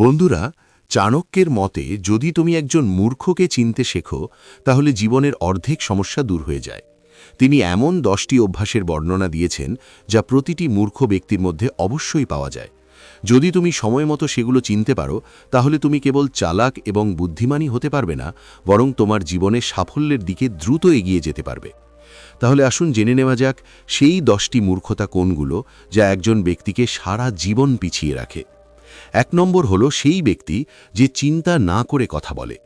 বন্ধুরা, চাণক্যের মতে যদি তুমি একজন মূর্খকে চিনতে শেখো, তাহলে জীবনের অর্ধেক সমস্যা দূর হয়ে যায়। তিনি এমন দশটি অভ্যাসের বর্ণনা দিয়েছেন, যা প্রতিটি মূর্খ ব্যক্তির মধ্যে অবশ্যই পাওয়া যায়। যদি তুমি সময় মতো সেগুলো চিনতে পারো, তাহলে তুমি কেবল চালাক এবং বুদ্ধিমানই হতে পারবে না, বরং তোমার জীবনে সাফল্যের দিকে দ্রুত এগিয়ে যেতে পারবে। তাহলে আসুন জেনে নেওয়া যাক, সেই দশটি মূর্খতা কোনগুলো, যা একজন ব্যক্তিকে সারা জীবন পিছিয়ে রাখে? এক নম্বর হলো সেই ব্যক্তি যে চিন্তা না করে কথা বলে।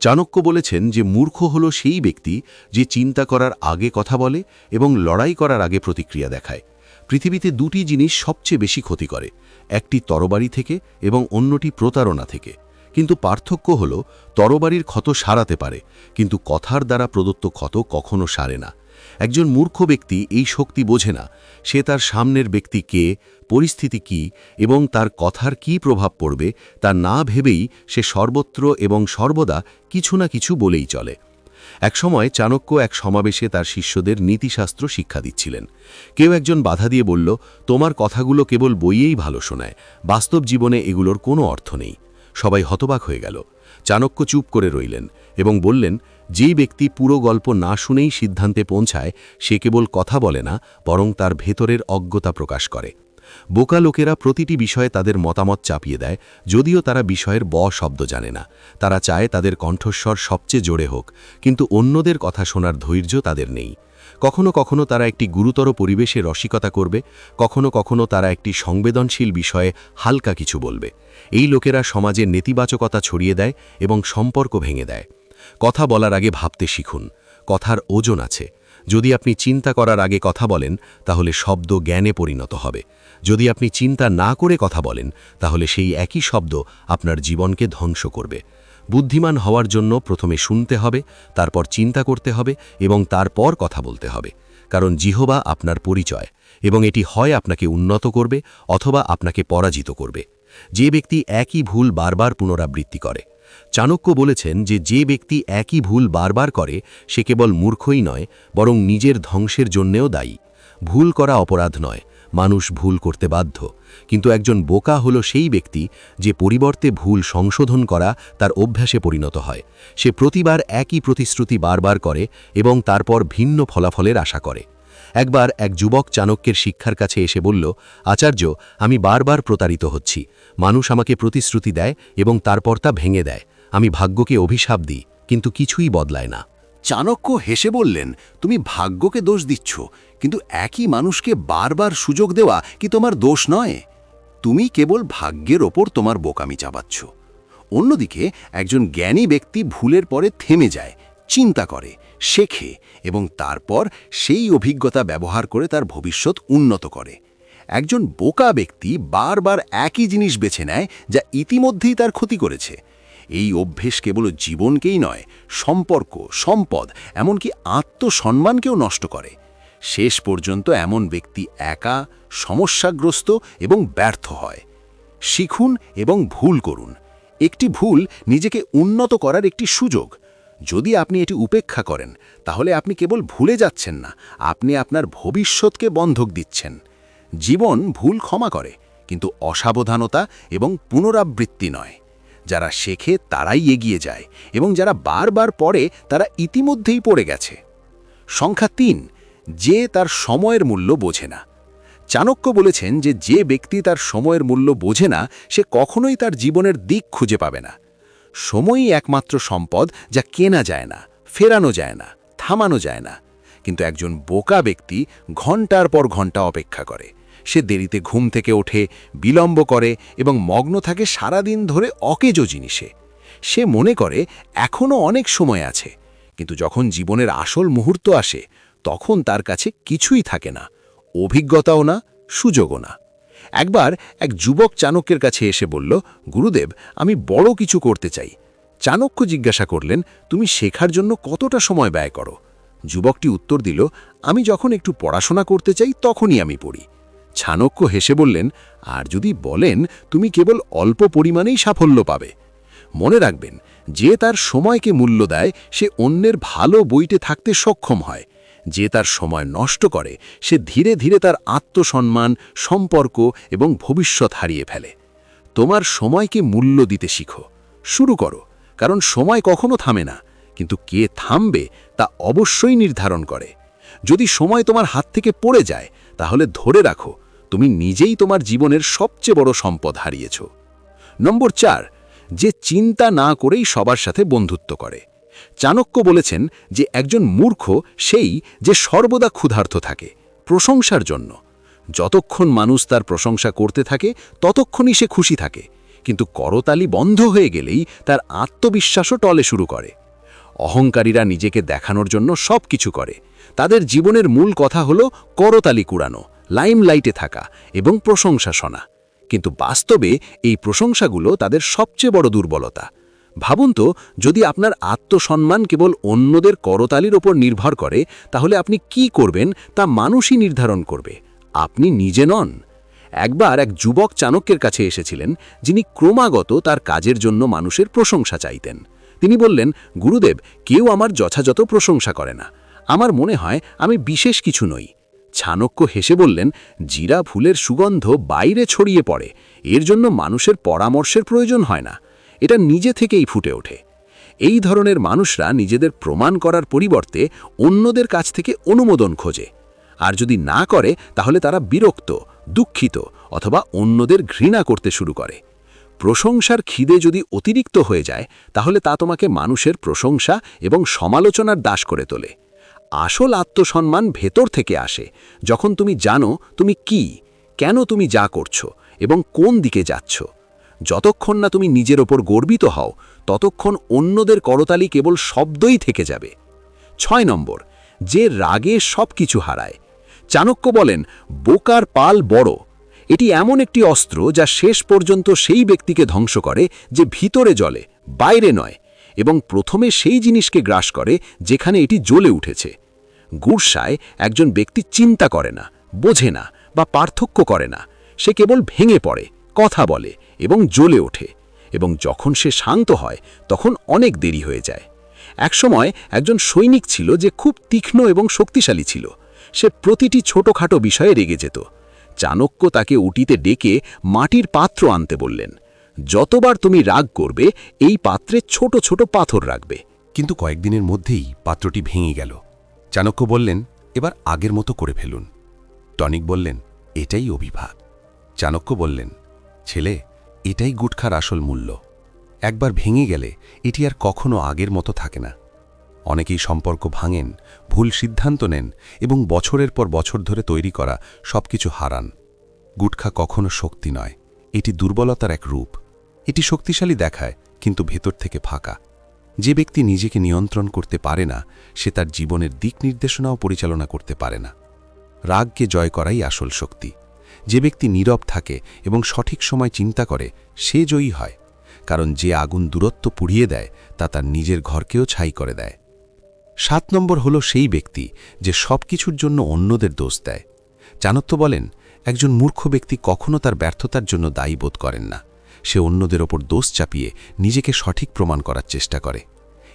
চাণক্য বলেছেন যে মূর্খ হল সেই ব্যক্তি যে চিন্তা করার আগে কথা বলে এবং লড়াই করার আগে প্রতিক্রিয়া দেখায়। পৃথিবীতে দুটি জিনিস সবচেয়ে বেশি ক্ষতি করে, একটি তরবারি থেকে এবং অন্যটি প্রতারণা থেকে। কিন্তু পার্থক্য হল, তরবারির ক্ষত সারাতে পারে, কিন্তু কথার দ্বারা প্রদত্ত ক্ষত কখনো সারে না। একজন মূর্খ ব্যক্তি এই শক্তি বোঝে না। সে তার সামনের ব্যক্তি কে, পরিস্থিতি কি এবং তার কথার কি প্রভাব পড়বে তা না ভেবেই সে সর্বত্র এবং সর্বদা কিছু না কিছু বলেই চলে। একসময় চাণক্য এক সমাবেশে তার শিষ্যদের নীতিশাস্ত্র শিক্ষা দিচ্ছিলেন। কেউ একজন বাধা দিয়ে বলল, তোমার কথাগুলো কেবল বইয়েই ভালো শোনায়। বাস্তব জীবনে এগুলোর কোনো অর্থ নেই। সবাই হতবাক হয়ে গেল। চাণক্য চুপ করে রইলেন এবং বললেন, যেই ব্যক্তি পুরো গল্প না শুনেই সিদ্ধান্তে পৌঁছায়, সে কেবল কথা বলে না, বরং তার ভেতরের অজ্ঞতা প্রকাশ করে। বোকা লোকেরা প্রতিটি বিষয়ে তাদের মতামত চাপিয়ে দেয়, যদিও তারা বিষয়ের ব শব্দ জানে না। তারা চায় তাদের কণ্ঠস্বর সবচেয়ে জোরে হোক, কিন্তু অন্যদের কথা শোনার ধৈর্য তাদের নেই। কখনো কখনো তারা একটি গুরুতর পরিবেশে রসিকতা করবে, কখনো কখনো তারা একটি সংবেদনশীল বিষয়ে হালকা কিছু বলবে। এই লোকেরা সমাজের নেতিবাচকতা ছড়িয়ে দেয় এবং সম্পর্ক ভেঙে দেয়। কথা বলার আগে ভাবতে শিখুন, কথার ওজন আছে। যদি আপনি চিন্তা করার আগে কথা বলেন, তাহলে শব্দ জ্ঞানে পরিণত হবে। যদি আপনি চিন্তা না করে কথা বলেন, তাহলে সেই একই শব্দ আপনার জীবনকে ধ্বংস করবে। বুদ্ধিমান হওয়ার জন্য প্রথমে শুনতে হবে, তারপর চিন্তা করতে হবে এবং তারপর কথা বলতে হবে। কারণ জিহবা আপনার পরিচয় এবং এটি হয় আপনাকে উন্নত করবে অথবা আপনাকে পরাজিত করবে। যে ব্যক্তি একই ভুল বারবার পুনরাবৃত্তি করে। চাণক্য বলেছেন যে যে ব্যক্তি একই ভুল বারবার করে, সে কেবল মূর্খই নয়, বরং নিজের ধ্বংসের জন্যেও দায়ী। ভুল করা অপরাধ নয় মানুষ ভুল করতে বাধ্য। কিন্তু একজন বোকা হল সেই ব্যক্তি যে পরিবর্তে ভুল সংশোধন করা তার অভ্যাসে পরিণত হয়। সে প্রতিবার একই প্রতিশ্রুতি বারবার করে এবং তারপর ভিন্ন ফলাফলের আশা করে। একবার এক যুবক চাণক্যের শিক্ষার কাছে এসে বলল, আচার্য, আমি বারবার প্রতারিত হচ্ছি। মানুষ আমাকে প্রতিশ্রুতি দেয় এবং তারপর তা ভেঙে দেয়। আমি ভাগ্যকে অভিশাপ দিই, কিন্তু কিছুই বদলায় না। চাণক্য হেসে বললেন, তুমি ভাগ্যকে দোষ দিচ্ছ, কিন্তু একই মানুষকে বারবার সুযোগ দেওয়া কি তোমার দোষ নয়? তুমি কেবল ভাগ্যের ওপর তোমার বোকামি চাবাচ্ছ অন্যদিকে, একজন জ্ঞানী ব্যক্তি ভুলের পরে থেমে যায়, চিন্তা করে, শেখে এবং তারপর সেই অভিজ্ঞতা ব্যবহার করে তার ভবিষ্যৎ উন্নত করে। একজন বোকা ব্যক্তি বারবার একই জিনিস বেছে নেয় যা ইতিমধ্যেই তার ক্ষতি করেছে। এই অভ্যেস কেবল জীবনকেই নয়, সম্পর্ক, সম্পদ, এমনকি আত্মসম্মানকেও নষ্ট করে। শেষ পর্যন্ত এমন ব্যক্তি একা, সমস্যাগ্রস্ত এবং ব্যর্থ হয়। শিখুন এবং ভুল করুন। একটি ভুল নিজেকে উন্নত করার একটি সুযোগ। যদি আপনি এটি উপেক্ষা করেন, তাহলে আপনি কেবল ভুলে যাচ্ছেন না, আপনি আপনার ভবিষ্যৎকে বন্ধক দিচ্ছেন। জীবন ভুল ক্ষমা করে, কিন্তু অসাবধানতা এবং পুনরাবৃত্তি নয়। যারা শেখে তারাই এগিয়ে যায় এবং যারা বারবার পড়ে তারা ইতিমধ্যেই পড়ে গেছে। সংখ্যা তিন, যে তার সময়ের মূল্য বোঝে না। চাণক্য বলেছেন যে যে ব্যক্তি তার সময়ের মূল্য বোঝে না, সে কখনোই তার জীবনের দিক খুঁজে পাবে না। সময়ই একমাত্র সম্পদ যা কেনা যায় না, ফেরানো যায় না, থামানো যায় না। কিন্তু একজন বোকা ব্যক্তি ঘণ্টার পর ঘণ্টা অপেক্ষা করে। সে দেরিতে ঘুম থেকে ওঠে, বিলম্ব করে এবং মগ্ন থাকে সারাদিন ধরে অকেজো জিনিসে। সে মনে করে এখনও অনেক সময় আছে, কিন্তু যখন জীবনের আসল মুহূর্ত আসে, তখন তার কাছে কিছুই থাকে না, অভিজ্ঞতাও না, সুযোগও না। একবার এক যুবক চাণক্যের কাছে এসে বলল, গুরুদেব, আমি বড় কিছু করতে চাই। চাণক্য জিজ্ঞাসা করলেন, তুমি শেখার জন্য কতটা সময় ব্যয় করো? যুবকটি উত্তর দিল, আমি যখন একটু পড়াশোনা করতে চাই, তখনই আমি পড়ি। ছানক্য হেসে বললেন, আর যদি বলেন, তুমি কেবল অল্প পরিমাণেই সাফল্য পাবে। মনে রাখবেন, যে তার সময়কে মূল্য দেয়, সে অন্যের ভালো বইতে থাকতে সক্ষম হয়। যে তার সময় নষ্ট করে, সে ধীরে ধীরে তার আত্মসম্মান, সম্পর্ক এবং ভবিষ্যৎ হারিয়ে ফেলে। তোমার সময়কে মূল্য দিতে শিখো। শুরু করো, কারণ সময় কখনো থামে না। কিন্তু কে থামবে, তা অবশ্যই নির্ধারণ করে। যদি সময় তোমার হাত থেকে পড়ে যায় তাহলে ধরে রাখো, তুমি নিজেই তোমার জীবনের সবচেয়ে বড় সম্পদ হারিয়েছ। নম্বর চার, যে চিন্তা না করেই সবার সাথে বন্ধুত্ব করে। চাণক্য বলেছেন যে একজন মূর্খ সেই যে সর্বদা ক্ষুধার্ত থাকে, প্রশংসার জন্য। যতক্ষণ মানুষ তার প্রশংসা করতে থাকে, ততক্ষণই সে খুশি থাকে। কিন্তু করতালি বন্ধ হয়ে গেলেই তার আত্মবিশ্বাসও টলে শুরু করে। অহংকারীরা নিজেকে দেখানোর জন্য সব কিছু করে। তাদের জীবনের মূল কথা হল করতালি কুড়ানো, লাইমলাইটে থাকা এবং প্রশংসা শোনা। কিন্তু বাস্তবে এই প্রশংসাগুলো তাদের সবচেয়ে বড় দুর্বলতা। ভাবুন তো, যদি আপনার আত্মসম্মান কেবল অন্যদের করতালির ওপর নির্ভর করে, তাহলে আপনি কি করবেন তা মানুষই নির্ধারণ করবে। আপনি নিজে নন। একবার এক যুবক চাণক্যের কাছে এসেছিলেন, যিনি ক্রমাগত তার কাজের জন্য মানুষের প্রশংসা চাইতেন। তিনি বললেন, গুরুদেব, কেউ আমার যথাযথ প্রশংসা করে না। আমার মনে হয় আমি বিশেষ কিছু নই। ছানক্য হেসে বললেন, জিরা ফুলের সুগন্ধ বাইরে ছড়িয়ে পড়ে। এর জন্য মানুষের পরামর্শের প্রয়োজন হয় না। এটা নিজে থেকেই ফুটে ওঠে। এই ধরনের মানুষরা নিজেদের প্রমাণ করার পরিবর্তে অন্যদের কাছ থেকে অনুমোদন খোঁজে। আর যদি না করে, তাহলে তারা বিরক্ত, দুঃখিত অথবা অন্যদের ঘৃণা করতে শুরু করে। প্রশংসার খিদে যদি অতিরিক্ত হয়ে যায়, তাহলে তা তোমাকে মানুষের প্রশংসা এবং সমালোচনার দাস করে তোলে। আসল আত্মসম্মান ভেতর থেকে আসে, যখন তুমি জানো তুমি কি, কেন তুমি যা করছ এবং কোন দিকে যাচ্ছ। যতক্ষণ না তুমি নিজের ওপর গর্বিত হও, ততক্ষণ অন্যদের করতালি কেবল শব্দই থেকে যাবে। ছয় নম্বর, যে রাগে সব কিছু হারায়। চাণক্য বলেন, বোকার পাল বড় এটি এমন একটি অস্ত্র যা শেষ পর্যন্ত সেই ব্যক্তিকে ধ্বংস করে যে ভিতরে জলে বাইরে নয়, এবং প্রথমে সেই জিনিসকে গ্রাস করে যেখানে এটি জ্বলে উঠেছে। গুরসায় একজন ব্যক্তি চিন্তা করে না, বোঝে না বা পার্থক্য করে না। সে কেবল ভেঙে পড়ে, কথা বলে এবং জ্বলে ওঠে, এবং যখন সে শান্ত হয়, তখন অনেক দেরি হয়ে যায়। একসময় একজন সৈনিক ছিল যে খুব তীক্ষ্ণ এবং শক্তিশালী ছিল। সে প্রতিটি ছোটখাটো বিষয়ে রেগে যেত। চাণক্য তাকে উটিতে ডেকে মাটির পাত্র আনতে বললেন, যতবার তুমি রাগ করবে, এই পাত্রে ছোট ছোট পাথর রাখবে। কিন্তু কয়েকদিনের মধ্যেই পাত্রটি ভেঙে গেল। চাণক্য বললেন, এবার আগের মতো করে ফেলুন। টনিক বললেন, এটাই অভিভাব। চাণক্য বললেন, ছেলে, এটাই গুটখার আসল মূল্য। একবার ভেঙে গেলে এটি আর কখনো আগের মতো থাকে না। অনেকেই সম্পর্ক ভাঙেন, ভুল সিদ্ধান্ত নেন এবং বছরের পর বছর ধরে তৈরি করা সবকিছু হারান। গুটখা কখনো শক্তি নয়। এটি দুর্বলতার এক রূপ। এটি শক্তিশালী দেখায়, কিন্তু ভেতর থেকে ফাঁকা। যে ব্যক্তি নিজেকে নিয়ন্ত্রণ করতে পারে না, সে তার জীবনের দিক নির্দেশনাও পরিচালনা করতে পারে না। রাগকে জয় করাই আসল শক্তি। যে ব্যক্তি নীরব থাকে এবং সঠিক সময় চিন্তা করে, সে জয়ী হয়। কারণ যে আগুন দূরত্ব পুড়িয়ে দেয়, তা তার নিজের ঘরকেও ছাই করে দেয়। সাত নম্বর হল সেই ব্যক্তি যে সব কিছুর জন্য অন্যদের দোষ দেয়। চাণক্য বলেন, একজন মূর্খ ব্যক্তি কখনো তার ব্যর্থতার জন্য দায়ী বোধ করেন না। সে অন্যদের ওপর দোষ চাপিয়ে নিজেকে সঠিক প্রমাণ করার চেষ্টা করে।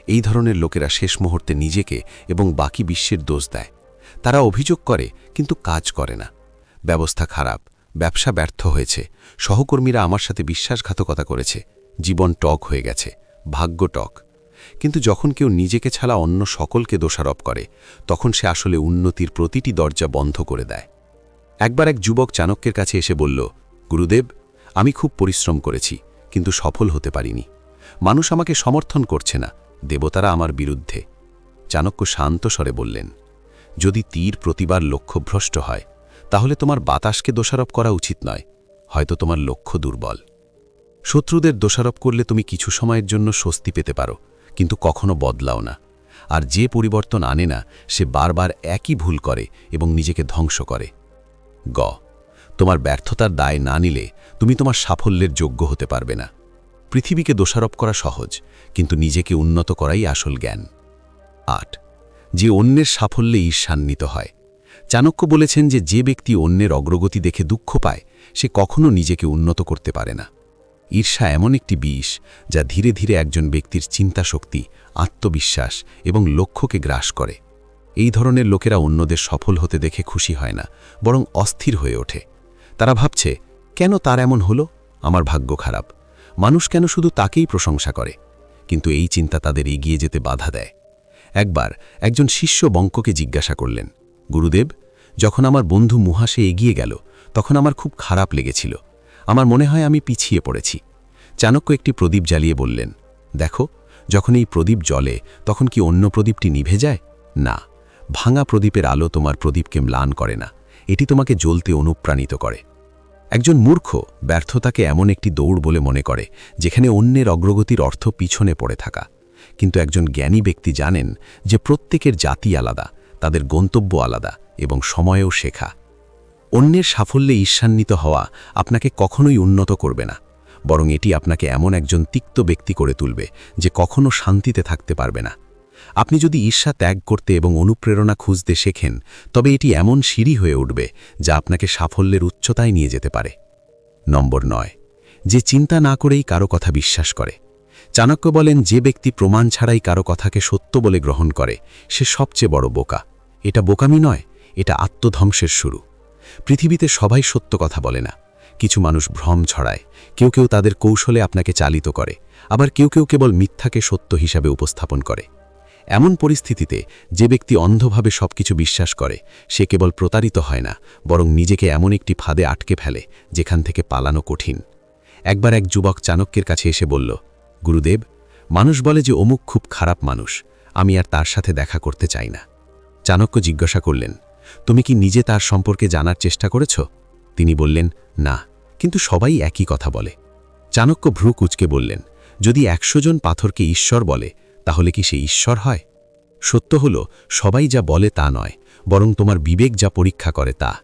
এই ধরনের লোকেরা শেষ মুহূর্তে নিজেকে এবং বাকি বিশ্বের দোষ দেয়। তারা অভিযোগ করে, কিন্তু কাজ করে না। ব্যবস্থা খারাপ, ব্যবসা ব্যর্থ হয়েছে। সহকর্মীরা আমার সাথে বিশ্বাসঘাতকতা করেছে। জীবন টক হয়ে গেছে। ভাগ্য টক। কিন্তু যখন কেউ নিজেকে ছাড়া অন্য সকলকে দোষারোপ করে, তখন সে আসলে উন্নতির প্রতিটি দরজা বন্ধ করে দেয়। একবার এক যুবক চাণক্যের কাছে এসে বলল, গুরুদেব, আমি খুব পরিশ্রম করেছি, কিন্তু সফল হতে পারিনি। মানুষ আমাকে সমর্থন করছে না, দেবতারা আমার বিরুদ্ধে। চাণক্য শান্ত স্বরে বললেন, যদি তীর প্রতিবার লক্ষ্যভ্রষ্ট হয়, তাহলে তোমার বাতাসকে দোষারোপ করা উচিত নয়, হয়তো তোমার লক্ষ্য দুর্বল। শত্রুদের দোষারোপ করলে তুমি কিছু সময়ের জন্য স্বস্তি পেতে পারো কিন্তু কখনো বদলাও না। আর যে পরিবর্তন আনে না, সে বারবার একই ভুল করে এবং নিজেকে ধ্বংস করে। গ, তোমার ব্যর্থতার দায় না নিলে তুমি তোমার সাফল্যের যোগ্য হতে পারবে না। পৃথিবীকে দোষারোপ করা সহজ, কিন্তু নিজেকে উন্নত করাই আসল জ্ঞান। আট, যে অন্যের সাফল্যে ঈর্ষান্বিত হয়। চাণক্য বলেছেন যে যে ব্যক্তি অন্যের অগ্রগতি দেখে দুঃখ পায়, সে কখনো নিজেকে উন্নত করতে পারে না। ঈর্ষা এমন একটি বিষ যা ধীরে ধীরে একজন ব্যক্তির চিন্তাশক্তি, আত্মবিশ্বাস এবং লক্ষ্যকে গ্রাস করে। এই ধরনের লোকেরা অন্যদের সফল হতে দেখে খুশি হয় না, বরং অস্থির হয়ে ওঠে। তারা ভাবছে, কেন তার এমন হলো? আমার ভাগ্য খারাপ। মানুষ কেন শুধু তাকেই প্রশংসা করে? কিন্তু এই চিন্তা তাদের এগিয়ে যেতে বাধা দেয়। একবার একজন শিষ্য বঙ্ককে জিজ্ঞাসা করলেন, গুরুদেব, যখন আমার বন্ধু মুহাসে এগিয়ে গেল, তখন আমার খুব খারাপ লেগেছিল। আমার মনে হয় আমি পিছিয়ে পড়েছি। চাণক্য একটি প্রদীপ জ্বালিয়ে বললেন, দেখো, যখন এই প্রদীপ জ্বলে, তখন কি অন্য প্রদীপটি নিভে যায়? না, ভাঙা প্রদীপের আলো তোমার প্রদীপকে ম্লান করে না, এটি তোমাকে জ্বলতে অনুপ্রাণিত করে। একজন মূর্খ ব্যর্থতাকে এমন একটি দৌড় বলে মনে করে, যেখানে অন্যের অগ্রগতির অর্থ পিছনে পড়ে থাকা। কিন্তু একজন জ্ঞানী ব্যক্তি জানেন যে প্রত্যেকের জাতি আলাদা, তাদের গন্তব্য আলাদা এবং সময়েও শেখা। অন্যের সাফল্যে ঈর্ষান্বিত হওয়া আপনাকে কখনোই উন্নত করবে না, বরং এটি আপনাকে এমন একজন তিক্ত ব্যক্তি করে তুলবে যে কখনো শান্তিতে থাকতে পারবে না। আপনি যদি ঈর্ষা ত্যাগ করতে এবং অনুপ্রেরণা খুঁজতে শেখেন, তবে এটি এমন সিঁড়ি হয়ে উঠবে যা আপনাকে সাফল্যের উচ্চতায় নিয়ে যেতে পারে। নম্বর নয়, যে চিন্তা না করেই কারও কথা বিশ্বাস করে। চাণক্য বলেন, যে ব্যক্তি প্রমাণ ছাড়াই কারও কথাকে সত্য বলে গ্রহণ করে, সে সবচেয়ে বড় বোকা। এটা বোকামি নয়, এটা আত্মধ্বংসের শুরু। পৃথিবীতে সবাই সত্য কথা বলে না। কিছু মানুষ ভ্রম ছড়ায়। কেউ কেউ তাদের কৌশলে আপনাকে চালিত করে। আবার কেউ কেউ কেবল মিথ্যাকে সত্য হিসাবে উপস্থাপন করে। এমন পরিস্থিতিতে যে ব্যক্তি অন্ধভাবে সবকিছু বিশ্বাস করে, সে কেবল প্রতারিত হয় না, বরং নিজেকে এমন একটি ফাঁদে আটকে ফেলে, যেখান থেকে পালানো কঠিন। একবার এক যুবক চাণক্যের কাছে এসে বলল, গুরুদেব, মানুষ বলে যে অমুক খুব খারাপ মানুষ, আমি আর তার সাথে দেখা করতে চাই না। চাণক্য জিজ্ঞাসা করলেন তুমি কি নিজে তার সম্পর্কে জানার চেষ্টা করেছ? তিনি বললেন, না। কিন্তু সবাই একই কথা বলে। চাণক্য ভ্রু কুচকে বললেন, যদি একশো জন পাথরকে ঈশ্বর বলে, তাহলে কি সে ঈশ্বর হয়? সত্য হল, সবাই যা বলে তা নয়, বরং তোমার বিবেক যা পরীক্ষা করে তা।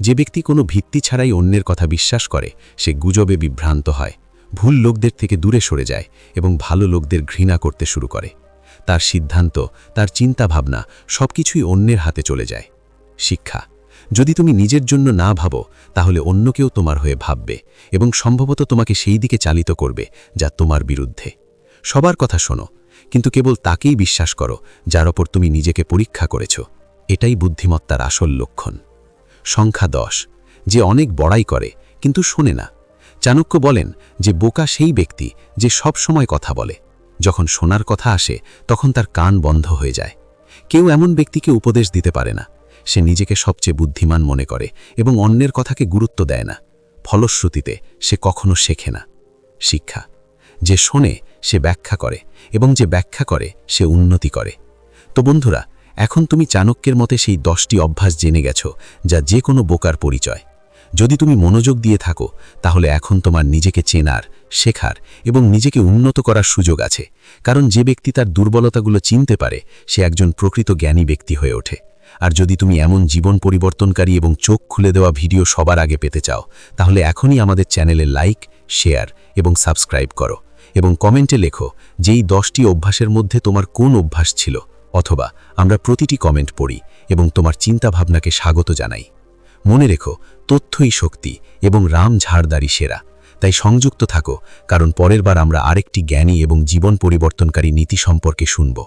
যে ব্যক্তি কোনো ভিত্তি ছাড়াই অন্যের কথা বিশ্বাস করে, সে গুজবে বিভ্রান্ত হয়, ভুল লোকদের থেকে দূরে সরে যায় এবং ভালো লোকদের ঘৃণা করতে শুরু করে। তার সিদ্ধান্ত, তার চিন্তাভাবনা সবকিছুই অন্যের হাতে চলে যায়। শিক্ষা। যদি তুমি নিজের জন্য না ভাবো, তাহলে অন্য কেউ তোমার হয়ে ভাববে এবং সম্ভবত তোমাকে সেই দিকে চালিত করবে যা তোমার বিরুদ্ধে। সবার কথা শোনো, কিন্তু কেবল তাকেই বিশ্বাস করো যার ওপর তুমি নিজেকে পরীক্ষা করেছ। এটাই বুদ্ধিমত্তার আসল লক্ষণ। সংখ্যা দশ, যে অনেক বড়াই করে, কিন্তু শোনে না। চাণক্য বলেন যে বোকা সেই ব্যক্তি যে সব সময় কথা বলে। যখন শোনার কথা আসে, তখন তার কান বন্ধ হয়ে যায়। কেউ এমন ব্যক্তিকে উপদেশ দিতে পারে না। সে নিজেকে সবচেয়ে বুদ্ধিমান মনে করে এবং অন্যের কথাকে গুরুত্ব দেয় না। ফলশ্রুতিতে, সে কখনো শেখে না। শিক্ষা। যে শোনে, সে ব্যাখ্যা করে এবং যে ব্যাখ্যা করে, সে উন্নতি করে। তো বন্ধুরা, এখন তুমি চাণক্যের মতে সেই দশটি অভ্যাস জেনে গেছ, যা যে কোনো বোকার পরিচয়। যদি তুমি মনোযোগ দিয়ে থাকো, তাহলে এখন তোমার নিজেকে চেনার, শেখার এবং নিজেকে উন্নত করার সুযোগ আছে। কারণ যে ব্যক্তি তার দুর্বলতাগুলো চিনতে পারে, সে একজন প্রকৃত জ্ঞানী ব্যক্তি হয়ে ওঠে। আর যদি তুমি এমন জীবন পরিবর্তনকারী এবং চোখ খুলে দেওয়া ভিডিও সবার আগে পেতে চাও, তাহলে এখনই আমাদের চ্যানেলে লাইক, শেয়ার এবং সাবস্ক্রাইব করো এবং কমেন্টে লেখো যেই দশটি অভ্যাসের মধ্যে তোমার কোন অভ্যাস ছিল, অথবা আমরা প্রতিটি কমেন্ট পড়ি এবং তোমার চিন্তাভাবনাকে স্বাগত জানাই। মনে রেখো, তথ্যই শক্তি এবং রাম ঝাড়দারি সেরা। তাই সংযুক্ত থাকো, কারণ পরের বার আমরা আরেকটি জ্ঞানী এবং জীবন পরিবর্তনকারী নীতি সম্পর্কে শুনব।